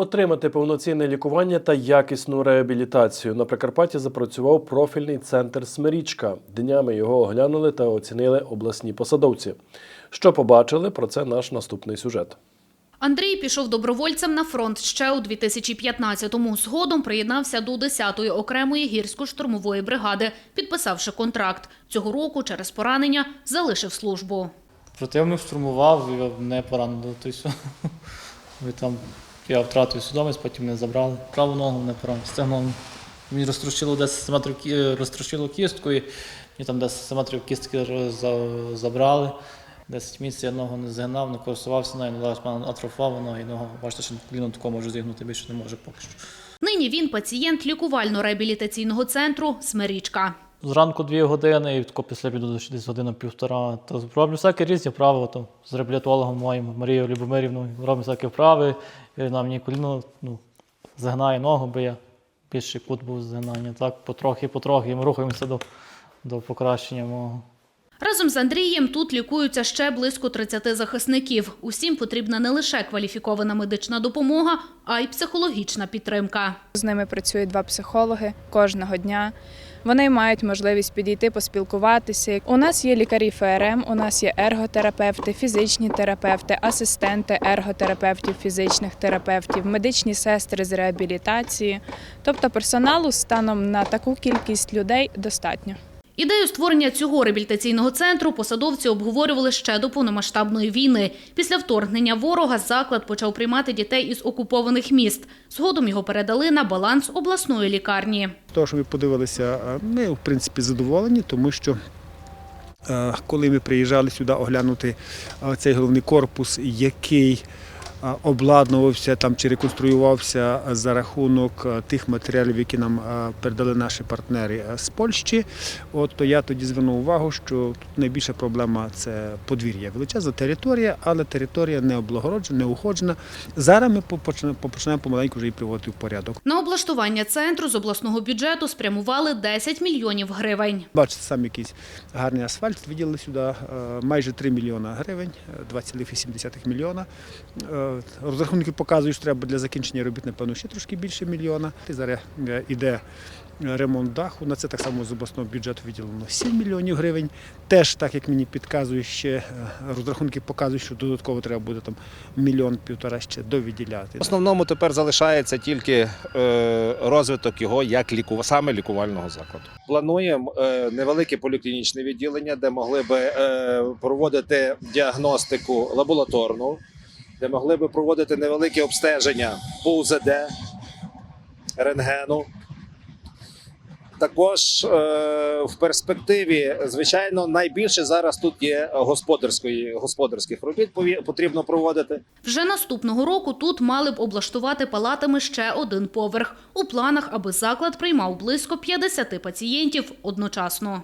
Отримати повноцінне лікування та якісну реабілітацію на Прикарпатті запрацював профільний центр Смирічка. Днями його оглянули та оцінили обласні посадовці. Що побачили, про це наш наступний сюжет. Андрій пішов добровольцем на фронт ще у 2015-му. Згодом приєднався до 10-ї окремої гірсько-штурмової бригади, підписавши контракт. Цього року через поранення залишив службу. Противник штурмував, не поранив. То все. Там я втратив свідомість, потім не забрали. Праву ногу не поранив. Стегном мені розтрощило 10 сантиметрів розтрощило кістку, і мені там 10 сантиметрів кістки забрали. 10 місяців я ногу не згинав, не користувався нею, не в мене атрофовано, і ногу, бачите, що коліно тако може зігнути, більше не може поки що. Нині він пацієнт лікувально-реабілітаційного центру «Смирічка». Зранку дві години і тако після обіду десь година півтора. То роблю всякі різні вправи. То з реабілітологом моїм Марією Любомирівною робимо всякі вправи. І вона мені коліно ну, загинає ногу, бо я більший кут був згинання. Так, потрохи-потрохи ми рухаємося до, до покращення мого. Разом з Андрієм тут лікуються ще близько 30 захисників. Усім потрібна не лише кваліфікована медична допомога, а й психологічна підтримка. З ними працюють два психологи кожного дня. Вони мають можливість підійти, поспілкуватися. У нас є лікарі ФРМ, у нас є ерготерапевти, фізичні терапевти, асистенти ерготерапевтів, фізичних терапевтів, медичні сестри з реабілітації. Тобто персоналу станом на таку кількість людей достатньо. Ідею створення цього реабілітаційного центру посадовці обговорювали ще до повномасштабної війни. Після вторгнення ворога заклад почав приймати дітей із окупованих міст. Згодом його передали на баланс обласної лікарні. Того, що ми подивилися, ми в принципі задоволені, тому що е, коли ми приїжджали сюди оглянути цей головний корпус, який обладнувався там чи реконструювався за рахунок е, тих матеріалів, які нам е, передали наші партнери е, з Польщі, от то я тоді звернув увагу, що тут найбільша проблема це подвір'я. Величезна територія, але територія не облагороджена, не уходжена. Зараз ми почнемо помаленьку вже і приводити в порядок. На облаштування центру з обласного бюджету спрямували 10 мільйонів гривень. Бачите, сам якийсь гарний асфальт. Виділили сюди е, майже 3 мільйона гривень, е, 2,8 мільйона. Розрахунки показують, що треба для закінчення робіт, напевно, ще трошки більше мільйона. І зараз е, іде ремонт даху. На це так само з обласного бюджету виділено 7 мільйонів гривень. Теж, так як мені підказує, ще е, розрахунки показують, що додатково треба буде там мільйон-півтора ще довіділяти. В основному тепер залишається тільки е, розвиток його як ліку... саме лікувального закладу. Плануємо невелике поліклінічне відділення, де могли би проводити діагностику лабораторну, де могли би проводити невелике обстеження по УЗД, рентгену. Також е, в перспективі, звичайно, найбільше зараз тут є господарської господарських робіт потрібно проводити. Вже наступного року тут мали б облаштувати палатами ще один поверх. У планах, аби заклад приймав близько 50 пацієнтів одночасно.